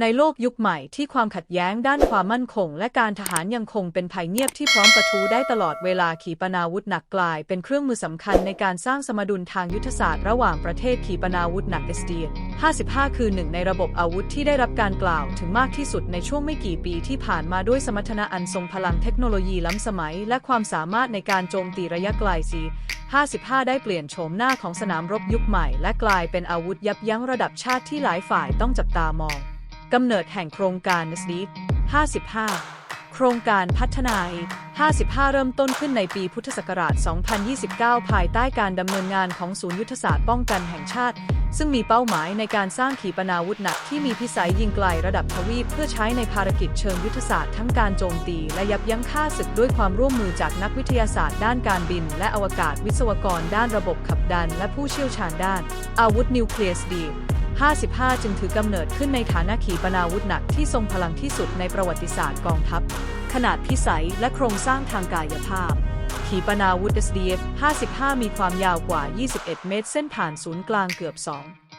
ในโลกยุคใหม่ที่ความขัดแย้งด้านความมั่นคง และการทหารยังคงเป็นภัยเงียบที่พร้อมประทุได้ตลอดเวลาขีปนาวุธหนักกลาย เป็นเครื่องมือสำคัญในการสร้างสมดุลทางยุทธศาสตร์ระหว่างประเทศขีปนาวุธหนักเอสเดีย55 คือหนึ่งในระบบอาวุธที่ได้รับการกล่าวถึงมากที่สุดในช่วงไม่กี่ปีที่ผ่านมาด้วยสมรรถนะอันทรงพลังเทคโนโลยีล้ำสมัย และความสามารถในการโจมตีระยะไกลซี55 ได้เปลี่ยนโฉมหน้าของสนามรบยุคใหม่ และกลายเป็นอาวุธยับยั้งระดับชาติที่หลายฝ่ายต้องจับตามอง กำเนิดแห่งโครงการ s d 55 โครงการพัฒนา 55 เริ่มต้นขึ้นในปีพุทธศักราช 2029 ภายใต้การดำเนินงานของศูนย์ยุทธศาสตร์ป้องกันแห่งชาติ ซึ่งมีเป้าหมายในการสร้างขีปนาวุธหนักที่มีพิสัยยิงไกลระดับทวีป เพื่อใช้ในภารกิจเชิงยุทธศาสตร์ทั้งการโจมตี และยับยั้งฆ่าศึกด้วยความร่วมมือจากนักวิทยาศาสตร์ ด้านการบิน และอวกาศวิศวกร ด้านระบบขับดัน และผู้เชี่ยวชาญด้าน อาวุธนิวเคลียสดี 55 จึงถือกำเนิดขึ้นในฐานะขีปนาวุธหนักที่ทรงพลังที่สุดในประวัติศาสตร์กองทัพ ขนาดพิสัยและโครงสร้างทางกายภาพ ขีปนาวุธ SDF 55 มีความยาวกว่า 21 เมตร เส้นผ่านศูนย์กลางเกือบ 2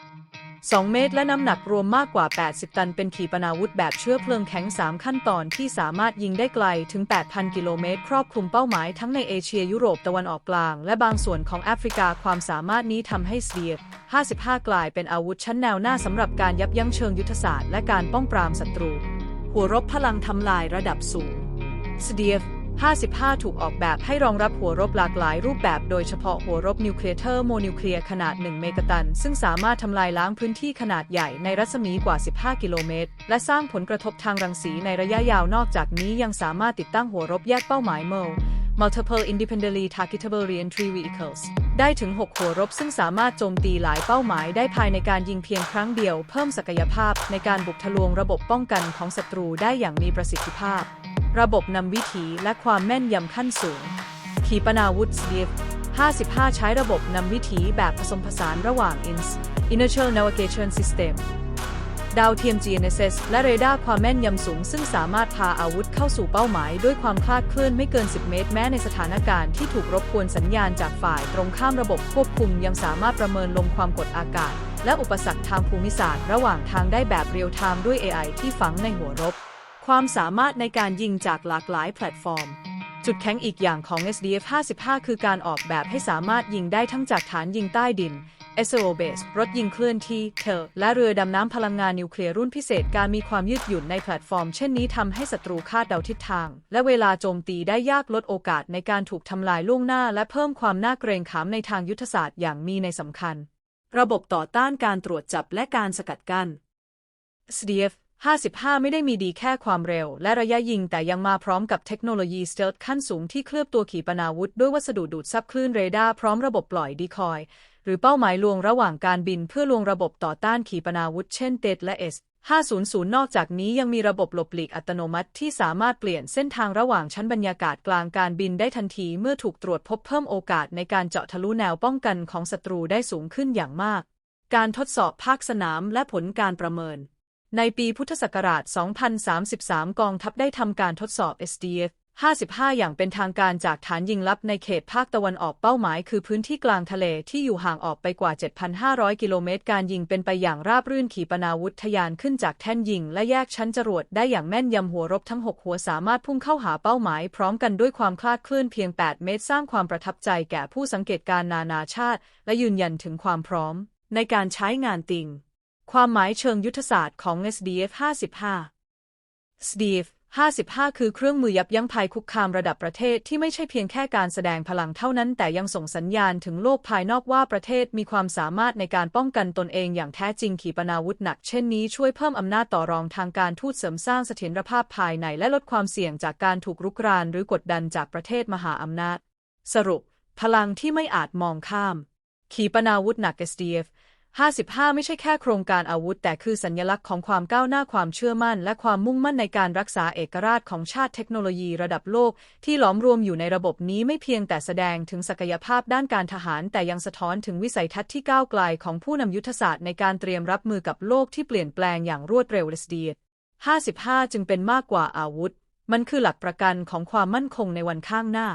2 เมตรและน้ำหนักรวมมากกว่า 80 ตัน เป็นขีปนาวุธแบบเชื้อเพลิงแข็ง 3 ขั้นตอนที่สามารถยิงได้ไกลถึง 8,000 กิโลเมตร ครอบคลุมเป้าหมายทั้งในเอเชียยุโรปตะวันออกกลาง และบางส่วนของแอฟริกาความสามารถนี้ทำให้สเดีย55 กลายเป็นอาวุธชั้นแนวหน้าสำหรับการยับยั้งเชิงยุทธศาสตร์และการป้องปรามศัตรู หัวรบพลังทำลายระดับสูงสเดีย 55 ถูกออกแบบให้รองรับหัวรบหลากหลายรูปแบบ โดยเฉพาะหัวรบนิวเคลียร์เทอร์โมนิวเคลียร์ขนาด 1 เมกะตัน ซึ่งสามารถทำลายล้างพื้นที่ขนาดใหญ่ในรัศมีกว่า 15 กิโลเมตร และสร้างผลกระทบทางรังสีในระยะยาวนอกจากนี้ยังสามารถติดตั้งหัวรบแยกเป้าหมายเมล Multiple Independently Targetable Reentry Vehicles ได้ถึง 6 หัวรบซึ่งสามารถโจมตีหลายเป้าหมายได้ภายในการยิงเพียงครั้งเดียว เพิ่มศักยภาพในการบุกทะลวงระบบป้องกันของศัตรูได้อย่างมีประสิทธิภาพ ระบบนำวิถีและความแม่นยำขั้นสูง ขีปนาวุธ SDF 55 ใช้ระบบนำวิถีแบบผสมผสานระหว่าง INS Inertial Navigation System ดาวเทียม GNSS และเรดาร์ความแม่นยำสูง ซึ่งสามารถพาอาวุธเข้าสู่เป้าหมาย ด้วยความคลาดเคลื่อนไม่เกิน 10 เมตร แม้ในสถานการณ์ที่ถูกรบกวนสัญญาณจากฝ่ายตรงข้ามระบบควบคุมยังสามารถประเมินลมความกดอากาศ และอุปสรรคทางภูมิศาสตร์ ระหว่างทางได้แบบเรียลไทม์ด้วย AI ที่ฝังในหัวรบ ความสามารถในการยิงจากหลากหลายแพลตฟอร์ม จุดแข็งอีกอย่างของ SDF 55 คือการออกแบบให้สามารถยิงได้ทั้งจากฐานยิงใต้ดิน SRO Base รถยิงเคลื่อนที่เทลและเรือดำน้ำพลังงานนิวเคลียร์รุ่นพิเศษการมีความยืดหยุ่นในแพลตฟอร์ม เช่นนี้ทำให้ศัตรูคาดเดาทิศทาง และเวลาโจมตีได้ยากลดโอกาสในการถูกทำลายล่วงหน้า และเพิ่มความน่าเกรงขามในทางยุทธศาสตร์อย่างมีในสำคัญ ระบบต่อต้านการตรวจจับและการสกัดกั้น SDF 55 ไม่ได้มีดีแค่ความเร็ว และระยะยิงแต่ยังมาพร้อมกับเทคโนโลยีสเตลขั้นสูงที่เคลือบตัวขีปนาวุธ ด้วยวัสดุดูดซับคลื่นเรดาร์พร้อมระบบปล่อยดีคอย หรือเป้าหมายลวงระหว่างการบินเพื่อลวงระบบต่อต้านขีปนาวุธ เช่นเตดและ S 500 นอกจากนี้ยังมีระบบหลบหลีกอัตโนมัติที่สามารถเปลี่ยนเส้นทางระหว่างชั้นบรรยากาศกลางการบินได้ทันทีเมื่อถูกตรวจพบเพิ่มโอกาสในการเจาะทะลุแนวป้องกันของศัตรูได้สูงขึ้นอย่างมาก การทดสอบภาคสนามและผลการประเมิน ในปีพุทธศักราช 2033 กองทัพได้ทำการทดสอบ SDF 55 อย่างเป็นทางการจากฐานยิงลับในเขตภาคตะวันออกเป้าหมายคือพื้นที่กลางทะเลที่อยู่ห่างออกไปกว่า 7,500 กิโลเมตร การยิงเป็นไปอย่างราบรื่นขีปนาวุธทยานขึ้นจากแท่นยิง และแยกชั้นจรวดได้อย่างแม่นยำหัวรบทั้ง 6 หัวสามารถพุ่งเข้าหาเป้าหมาย พร้อมกันด้วยความคลาดเคลื่อนเพียง 8 เมตร สร้างความประทับใจแก่ผู้สังเกตการนานาชาติ และยืนยันถึงความพร้อม ในการใช้งานติง ความหมายเชิงยุทธศาสตร์ของ SDF 55 SDF 55 คือเครื่องมือยับยั้งภัยคุกคามระดับประเทศที่ไม่ใช่เพียงแค่การแสดงพลังเท่านั้น แต่ยังส่งสัญญาณถึงโลกภายนอกว่าประเทศมีความสามารถในการป้องกันตนเองอย่างแท้จริงขีปนาวุธหนักเช่นนี้ช่วยเพิ่มอำนาจต่อรองทางการทูตเสริมสร้างเสถียรภาพภายในและลดความเสี่ยงจากการถูกรุกรานหรือกดดันจากประเทศมหาอำนาจ สรุป พลังที่ไม่อาจมองข้าม ขีปนาวุธหนัก SDF 55 ไม่ใช่แค่โครงการอาวุธ แต่คือสัญลักษณ์ของความก้าวหน้าความเชื่อมั่น และความมุ่งมั่นในการรักษาเอกราชของชาติเทคโนโลยีระดับโลก ที่หลอมรวมอยู่ในระบบนี้ไม่เพียงแต่แสดงถึงศักยภาพด้านการทหาร แต่ยังสะท้อนถึงวิสัยทัศน์ที่ก้าวไกลของผู้นำยุทธศาสตร์ในการเตรียมรับมือกับโลกที่เปลี่ยนแปลงอย่างรวดเร็วเลสเดีย55 จึงเป็นมากกว่าอาวุธ มันคือหลักประกันของความมั่นคงในวันข้างหน้า